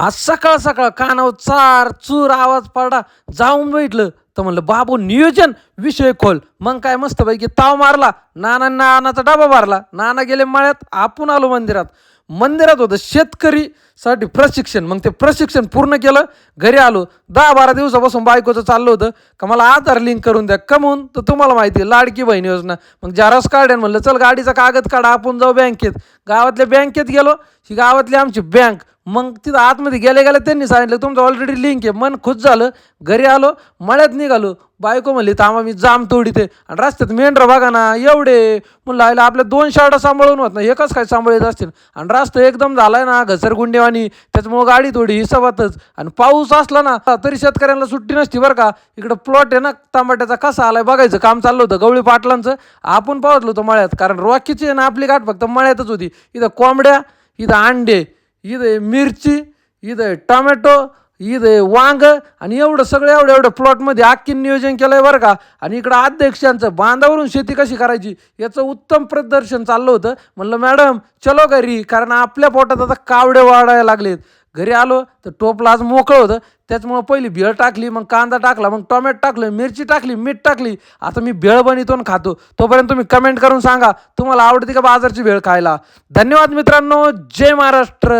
आज सकाळ सकाळ कानावर चार चूर आवाज पडला जाऊन भेटलं तर म्हणलं बाबू नियोजन विषय खोल. मग काय मस्त पैकी ताव मारला नाना नानाचा डबा मारला नाना गेले मळ्यात आपण आलो मंदिरात. मंदिरात होतं शेतकरी साठी प्रशिक्षण. मग ते प्रशिक्षण पूर्ण केलं घरी आलो. दहा बारा दिवसापासून बायकोचं चाललं होतं. का मला आधार लिंक करून द्या. कमवून तर तुम्हाला माहिती आहे लाडकी बहीण योजना. मग जारस काढ्या म्हणलं चल गाडीचा कागद काढा आपण जाऊ बँकेत. गावातल्या बँकेत गेलो. ही गावातली आमची बँक. मग तिथं आतमध्ये गेले गेले त्यांनी सांगितलं तुमचं ऑलरेडी लिंक आहे. मन खुश झालं घरी आलो मळ्यात निघालो. बायको म्हणली थांबा मी जाम तोडी ते आणि रस्त्यात मेंढरं बघा ना एवढे. म्हणलं आयला आपल्या दोन शाळा सांभाळून होत ना एकच काय सांभाळत असतील? आणि रस्ता एकदम झालाय ना घसरगुंडेवानी त्याच्यामुळं गाडी थोडी हिसाबातच आणि पाऊस असला ना तरी शेतकऱ्यांना सुट्टी नसती बरं का. इकडं प्लॉट आहे ना तांबाट्याचा कसा आलाय बघायचं काम चाललं होतं गवळी पाटलांचं. आपण पावतलो होतो मळ्यात कारण रॉकीची आहे ना आपली गाठ फक्त मळ्यातच होती. इथं कोंबड्या इथं अंडे इथं आहे मिरची इथं ईद इथं आहे वांग आणि एवढं सगळं एवढं एवढं प्लॉटमध्ये आख्खी नियोजन केलं आहे बरं का. आणि इकडं अध्यक्षांचं बांधावरून शेती कशी करायची याचं उत्तम प्रदर्शन चाललं होतं. म्हणलं मॅडम चलो घरी कारण आपल्या पोटात आता कावडे वाढायला लागलेत. घरी आलो तर टोपला आज मोकळं होतं. त्याच्यामुळं पहिली भेळ टाकली मग कांदा टाकला मग टोमॅटो टाकलं मिरची टाकली मीठ टाकली. आता मी भेळ बनवतो आणि खातो. तोपर्यंत तुम्ही कमेंट करून सांगा तुम्हाला आवडते का बाजारची भेळ खायला? धन्यवाद मित्रांनो. जय महाराष्ट्र.